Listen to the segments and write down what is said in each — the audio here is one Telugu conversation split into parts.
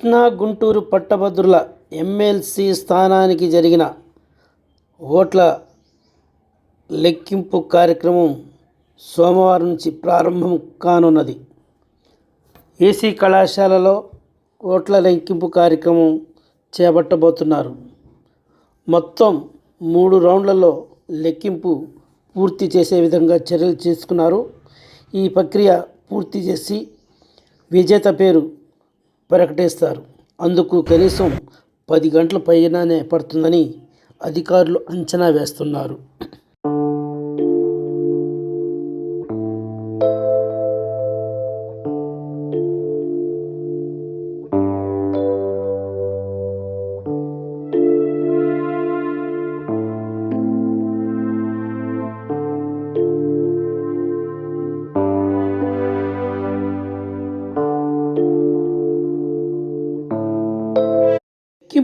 కృష్ణా గుంటూరు పట్టభద్రుల ఎమ్మెల్సీ స్థానానికి జరిగిన ఓట్ల లెక్కింపు కార్యక్రమం సోమవారం నుంచి ప్రారంభం కానున్నది. ఏసీ కళాశాలలో ఓట్ల లెక్కింపు కార్యక్రమం చేపట్టబోతున్నారు. మొత్తం మూడు రౌండ్లలో లెక్కింపు పూర్తి చేసే విధంగా చర్యలు తీసుకున్నారు. ఈ ప్రక్రియ పూర్తి చేసి విజేత పేరు ప్రకటిస్తారు. అందుకు కనీసం పది గంటల పైననే పడుతుందని అధికారులు అంచనా వేస్తున్నారు.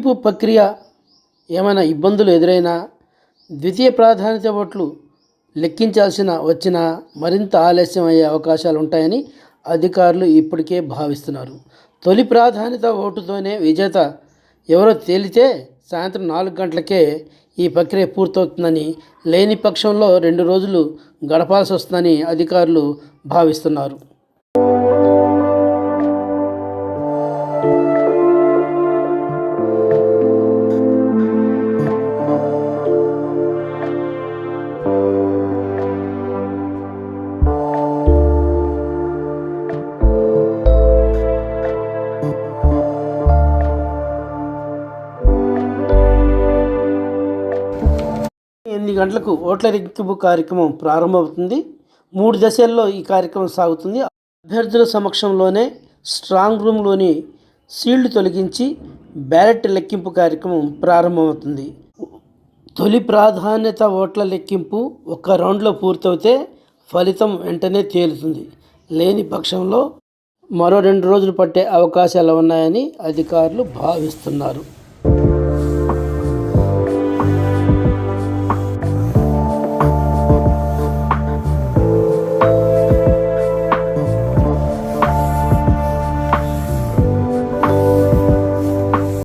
లెక్కింపు ప్రక్రియ ఏమైనా ఇబ్బందులు ఎదురైనా ద్వితీయ ప్రాధాన్యత ఓట్లు లెక్కించాల్సిన వచ్చినా మరింత ఆలస్యం అయ్యే అవకాశాలు ఉంటాయని అధికారులు ఇప్పటికే భావిస్తున్నారు. తొలి ప్రాధాన్యత ఓటుతోనే విజేత ఎవరో తేలితే సాయంత్రం నాలుగు గంటలకే ఈ ప్రక్రియ పూర్తవుతుందని లేని పక్షంలో రెండు రోజులు గడపాల్సి వస్తుందని అధికారులు భావిస్తున్నారు. ఎనిమిది గంటలకు ఓట్ల లెక్కింపు కార్యక్రమం ప్రారంభమవుతుంది. మూడు దశల్లో ఈ కార్యక్రమం సాగుతుంది. అభ్యర్థుల సమక్షంలోనే స్ట్రాంగ్ రూమ్లోని సీల్డ్ తొలగించి బ్యాలెట్ లెక్కింపు కార్యక్రమం ప్రారంభమవుతుంది. తొలి ప్రాధాన్యత ఓట్ల లెక్కింపు ఒక్క రౌండ్లో పూర్తవుతే ఫలితం వెంటనే తేలుతుంది. లేని పక్షంలో మరో రెండు రోజులు పట్టే అవకాశాలు ఉన్నాయని అధికారులు భావిస్తున్నారు.